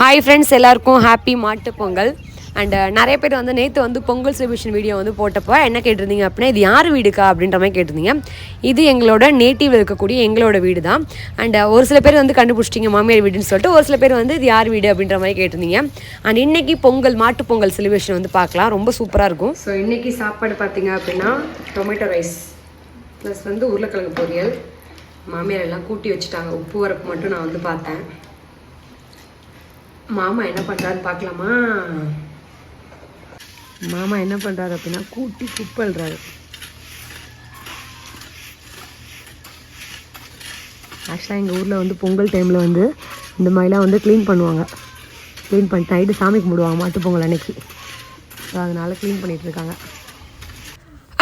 Hi friends எல்லாருக்கும் happy மாட்டு Pongal. And uh, நிறைய பேர் வந்து நேற்று வந்து பொங்கல் செலிப்ரேஷன் வீடியோ வந்து போட்டப்போ என்ன கேட்டிருந்தீங்க அப்படின்னா இது யார் வீடுக்கா அப்படின்ற மாதிரி கேட்டிருந்தீங்க. இது எங்களோட நேட்டிவ் இருக்கக்கூடிய எங்களோட வீடு தான் அண்ட் uh, ஒரு சில பேர் வந்து கண்டுபிடிச்சிட்டிங்க மாமியார் வீடுன்னு சொல்லிட்டு ஒரு சில பேர் வந்து இது யார் வீடு அப்படின்ற மாதிரி கேட்டிருந்தீங்க. அண்ட் இன்னைக்கு பொங்கல் மாட்டு பொங்கல் செலிப்ரேஷன் வந்து பார்க்கலாம். ரொம்ப சூப்பராக இருக்கும். ஸோ இன்றைக்கி சாப்பாடு பார்த்தீங்க அப்படின்னா டொமேட்டோ ரைஸ் ப்ளஸ் வந்து உருளைக்கிழங்கு பொரியல். மாமியார் எல்லாம் கூட்டி வச்சுட்டாங்க. உப்பு வரப்பு மட்டும் நான் வந்து பார்த்தேன். மாமா என்ன பண்ணுறாரு பார்க்கலாமா? மாமா என்ன பண்ணுறாரு அப்படின்னா கூட்டி குப்பல்றாரு. ஆக்சுவலாக எங்கள் ஊரில் வந்து பொங்கல் டைமில் வந்து இந்த மாதிரிலாம் வந்து க்ளீன் பண்ணுவாங்க. க்ளீன் பண்ணிட்டு நைட்டு சாமி கும்பிடுவாங்க மாட்டு பொங்கல் அன்னைக்கு. ஸோ அதனால் க்ளீன் பண்ணிகிட்ருக்காங்க இருக்காங்க.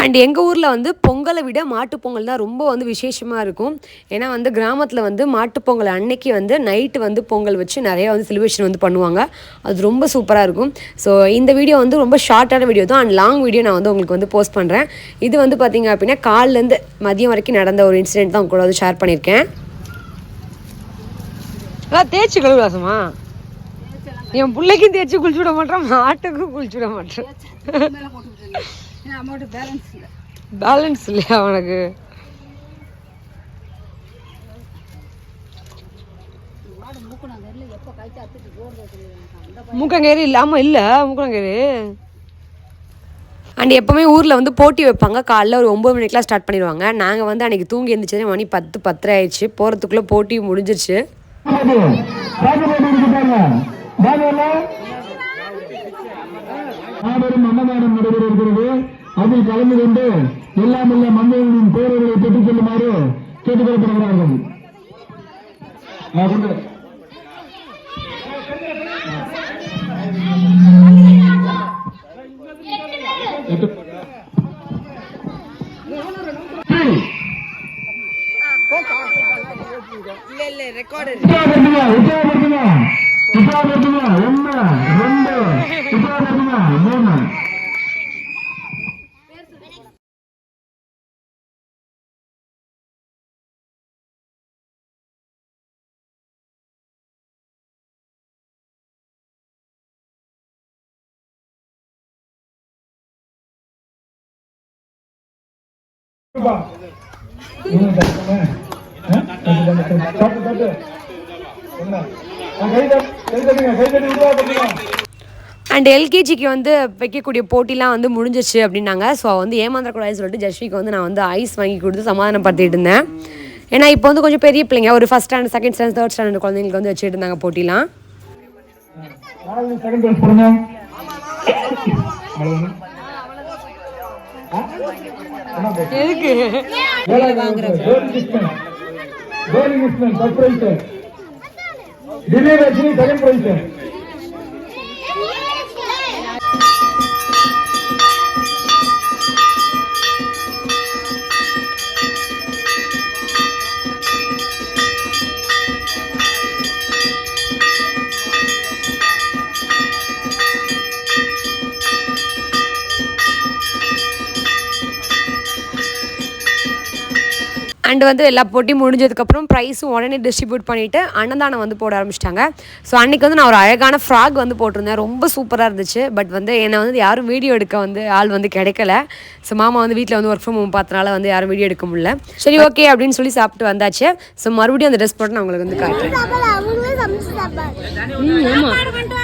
அண்ட் எங்கள் ஊரில் வந்து பொங்கலை விட மாட்டுப் பொங்கல் தான் ரொம்ப வந்து விசேஷமாக இருக்கும். ஏன்னா வந்து கிராமத்தில் வந்து மாட்டுப் பொங்கல் அன்னைக்கு வந்து நைட்டு வந்து பொங்கல் வச்சு நிறைய வந்து செலிப்ரேஷன் வந்து பண்ணுவாங்க. அது ரொம்ப சூப்பராக இருக்கும். ஸோ இந்த வீடியோ வந்து ரொம்ப ஷார்ட்டான வீடியோ தான். அண்ட் லாங் வீடியோ நான் வந்து உங்களுக்கு வந்து போஸ்ட் பண்ணுறேன் இது வந்து பார்த்தீங்க அப்படின்னா காலிலேருந்து மதியம் வரைக்கும் நடந்த ஒரு இன்சிடென்ட் தான் உங்க கூட வந்து ஷேர் பண்ணியிருக்கேன். அதான் தேய்ச்சி கழுவுலாசமா என் பிள்ளைக்கும் தேய்ச்சி குளிச்சு விட மாட்டேன் மாட்டுக்கும் குளிச்சு விட மாட்டேன் பேலன்ஸ் இல்லையா அவனுக்கு மூக்கங்கேரி இல்லாமல் இல்லை மூக்கங்கேரி அண்ட் எப்போவுமே ஊரில் வந்து போட்டி வைப்பாங்க. காலைல ஒரு ஒம்பது மணிக்கெலாம் ஸ்டார்ட் பண்ணிடுவாங்க. நாங்கள் வந்து அன்றைக்கி தூங்கி எழுந்திரிச்சதே மணி பத்து பத்தரை ஆயிடுச்சு. போகிறதுக்குள்ளே போட்டி முடிஞ்சிருச்சு. மாபெரும் அன்னதானம் நடைபெற இருக்கிறது அதில் கலந்து கொண்டு எல்லாம் உள்ள மந்தைகளின் பேரர்களை பெற்றுச் செல்லுமாறு கேட்டுக் கொள்ளப்படுகிறார்கள். உற்சாகப்படுத்துங்க, உற்சாகப்படுத்துங்க. உற்சாகப்படுத்துங்க. உற்சாகப்படுத்துங்க. மூணு. மூணு தட்டுங்க. கை தட்டு, கை தட்டுங்க, அண்ட் எல்கேஜிக்கு வந்து வைக்கக்கூடிய போட்டிலாம் வந்து முடிஞ்சிச்சு அப்படின்னாங்க. ஸோ வந்து ஏமாந்துடக்கூடாதுன்னு சொல்லிட்டு ஜஸ்விக்கு வந்து நான் வந்து ஐஸ் வாங்கி கொடுத்து சமாதானப்படுத்திட்டு இருந்தேன். ஏன்னா இப்போ வந்து கொஞ்சம் பெரிய பிள்ளைங்க ஒரு first standard second standard third standard குழந்தைங்களுக்கு வந்து வச்சுட்டு இருந்தாங்க போட்டிலாம். நாலு அண்ட் வந்து எல்லா போட்டியும் முடிஞ்சதுக்கப்புறம் ப்ரைஸும் உடனே டிஸ்ட்ரிபியூட் பண்ணிவிட்டு அன்னதானம் வந்து போட ஆரம்பிச்சிட்டாங்க. ஸோ அன்றைக்கி வந்து நான் ஒரு அழகான ஃப்ராக் வந்து போட்டிருந்தேன். ரொம்ப சூப்பராக இருந்துச்சு. பட் வந்து என்னை வந்து யாரும் வீடியோ எடுக்க வந்து ஆள் வந்து கிடைக்கல. ஸோ மாமா வந்து வீட்டில் வந்து ஒர்க் ஃப்ரம் ஹோம் பார்த்தனால வந்து யாரும் வீடியோ எடுக்க முடியல. சரி ஓகே அப்படின்னு சொல்லி சாப்பிட்டு வந்தாச்சு. ஸோ மறுபடியும் அந்த ட்ரெஸ் போட்டு நான் உங்களுக்கு வந்து காட்டுறேன். ஆமாம்